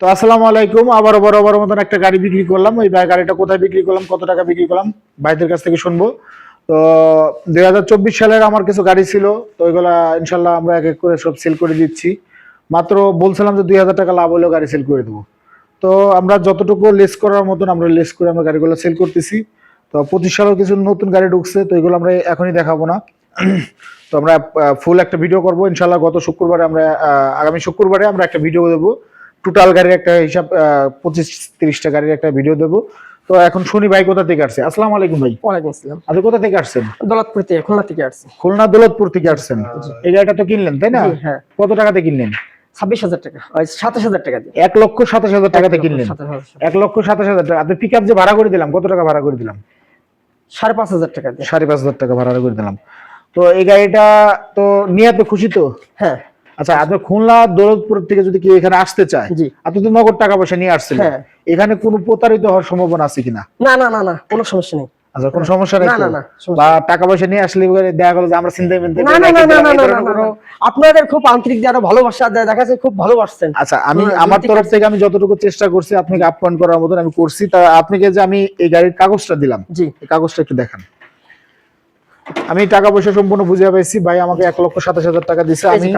তো আসসালামু আলাইকুম। আবারও বড় বড় মতন একটা গাড়ি বিক্রি করলাম। ওই গাড়িটা কোথায় বিক্রি করলাম, কত টাকা বিক্রি করলাম, ভাইদের কাছ থেকে শুনব। তো দু হাজার চব্বিশ সালের আমার কিছু গাড়ি ছিল, তো ওইগুলা ইনশাল্লাহ আমরা এক এক করে সব সেল করে দিচ্ছি। মাত্র বলছিলাম যে দুই হাজার টাকা লাভ হলেও গাড়ি সেল করে দেবো। তো আমরা যতটুকু লেস করার মতন আমরা লেস করে আমরা গাড়িগুলো সেল করতেছি। তো পঁচিশ সালেও কিছু নতুন গাড়ি ঢুকছে, তো এগুলো আমরা এখনই দেখাবো না। তো আমরা ফুল একটা ভিডিও করব। ইনশাল্লাহ গত শুক্রবারে আমরা আগামী শুক্রবারে আমরা একটা ভিডিও দেবো। টোটাল গাড়ির একটা হিসাব পঁচিশ তিরিশটা গাড়ির একটা ভিডিও দেবো। তো এখন শুনি ভাই কোথা থেকে আসছে? আসসালামু আলাইকুম ভাই। ওয়ালাইকুম আসসালাম। আপনি কোথা থেকে আসছেন? দৌলতপুর থেকে খুলনা থেকে আসছি। খুলনা দৌলতপুর থেকে আসছেন। এই গাড়িটা তো কিনলেন তাই না? হ্যাঁ। কত টাকাতে কিনলেন? ছাব্বিশ হাজার টাকা। সাতাশ হাজার টাকা দিয়ে। এক লক্ষ সাতাশ হাজার টাকাতে কিনলেন। এক লক্ষ সাতাশ হাজার টাকা। আপনি পিক যে ভাড়া করে দিলাম কত টাকা ভাড়া করে দিলাম? সাড়ে পাঁচ হাজার টাকা দিয়ে। সাড়ে পাঁচ হাজার টাকা ভাড়া করে দিলাম। তো এই গাড়িটা তো নিয়ে আপনি খুশি তো? হ্যাঁ। আচ্ছা আপনি খুলনা দৌলতপুর থেকে যদি কেউ এখানে আসতে চায়। আপনি তো নগদ টাকা পয়সা নিয়ে আসছেন। হ্যাঁ। এখানে কোনো প্রতারিত হওয়ার সম্ভাবনা আছে কিনা? না না না না কোনো সমস্যা নেই। আচ্ছা কোনো সমস্যা নেই না, না, না, বা টাকা পয়সা নিয়ে আসলে দেখা গেলো যে আমরা চিন্তা মিন্তা না না না না না। আপনাদের খুব আন্তরিক যারা ভালোবাসা দেয় দেখা যাচ্ছে খুব ভালোবাসছেন। আচ্ছা আমি আমার তরফ থেকে আমি যতটুকু চেষ্টা করছি আপনাকে আপ্যায়ন করার মতন আমি করছি। তা আপনাকে যে আমি এই গাড়ির কাগজটা দিলাম জি। এই কাগজটা একটু দেখান। আমি টাকা পয়সা সম্পূর্ণ বুঝে পাইছি। ভাই আমাকে এক লক্ষ সাতাশ হাজার টাকা দিছে। আমি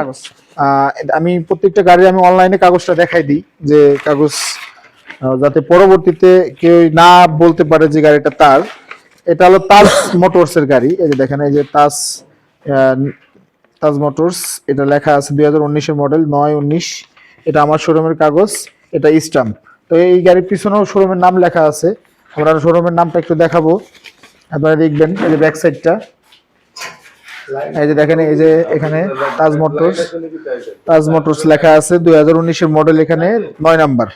আমি প্রত্যেকটা গাড়ি আমি অনলাইনে কাগজটা দেখাই দিই যে কাগজ যাতে পরবর্তীতে কেউ না বলতে পারে যে গাড়িটা তার। এটা হলো তাজ মোটরস এর গাড়ি। এই যে দেখেন এই যে তাজ তাজ মোটরস এটা লেখা আছে দুই হাজার উনিশের মডেল নয় উনিশ। এটা আমার শোরুমের কাগজ এটা স্টাম্প তো এই গাড়ির পিছনেও শোরুমের নাম লেখা আছে। আমরা শোরুমের নামটা একটু দেখাবো। আপনারা দেখবেন এই যে ব্যাক সাইডটা এই যে দেখেন, এই যে এখানে তাজ মোটরস। তাজ মোটরস লেখা আছে দুই হাজার উনিশের মডেল এখানে নয় নাম্বার।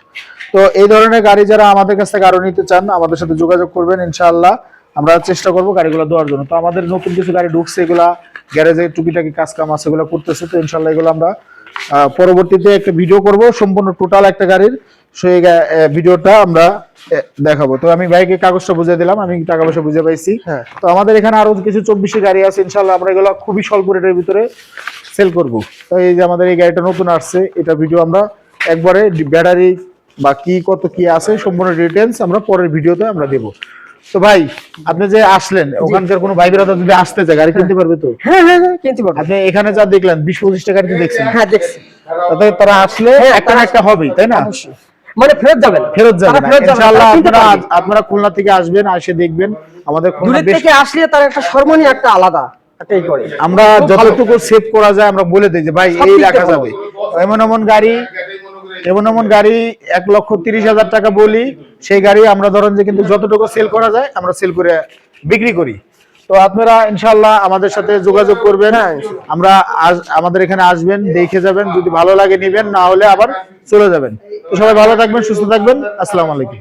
তো এই ধরনের গাড়ি যারা আমাদের কাছ থেকে আরও নিতে চান, আমাদের সাথে যোগাযোগ করবেন ইনশাআল্লাহ। আমরা চেষ্টা করব গাড়িগুলো দেওয়ার জন্য। তো আমাদের নতুন কিছু গাড়ি ঢুকছে, এগুলা গ্যারেজে টুকিটাকি কাজ কাম আছে, এগুলো করতেছে। তো ইনশাল্লাহ এগুলো আমরা পরবর্তীতে একটা ভিডিও করব। সম্পূর্ণ টোটাল একটা গাড়ির। সেই ভিডিওটা আমরা দেখাবো। তো আমি ভাইকে কাগজটা বুঝিয়ে দিলাম আমি টাকা পয়সা বুঝে পাইছি। হ্যাঁ। তো আমাদের এখানে আরও কিছু চব্বিশে গাড়ি আছে ইনশাল্লাহ আমরা এগুলো খুবই স্বল্প রেটের ভিতরে সেল করব। তো এই যে আমাদের এই গাড়িটা নতুন আসছে এটা ভিডিও আমরা একবারে ব্যাটারি বা কি কত কি আছে সম্পূর্ণ ডিটেলস আমরা পরের ভিডিওতে আমরা দেব। তো ভাই আপনি যে আসলেন ওখানকার কোনো ভাই বেরাদা যদি আসতে চায় গাড়ি কিনতে পারবে তো? হ্যাঁ হ্যাঁ হ্যাঁ কিনতে পারব। আপনি এখানে যা দেখলেন বিশ পঁচিশটা গাড়ি দেখছেন। হ্যাঁ দেখছি। তারা আসলে হ্যাঁ, একটা একটা হবেই তাই না? মানে ফেরত যাবেন ফেরত যাবে তারা না। ফেরত যাবে না, ইনশাআল্লাহ আপনারা আপনারা খুলনা থেকে আসবেন এসে দেখবেন। আমাদের খুলনা থেকে আসলে তার একটা সর্বনীয় একটা আলাদা আমরা যতটুকু সেভ করা যায় আমরা বলে দিই যে ভাই এই রাখা যাবে। এমন এমন গাড়ি এমন এমন গাড়ি এক লক্ষ তিরিশ হাজার টাকা বলি সেই গাড়ি আমরা ধরেন যে কিন্তু যতটুকু সেল করা যায় আমরা সেল করে বিক্রি করি। তো আপনারা ইনশাল্লাহ আমাদের সাথে যোগাযোগ করবেন আমরা আজ- আমাদের এখানে আসবেন, দেখে যাবেন, যদি ভালো লাগে নিবেন, না হলে আবার চলে যাবেন। তো সবাই ভালো থাকবেন, সুস্থ থাকবেন। আসসালাম আলাইকুম।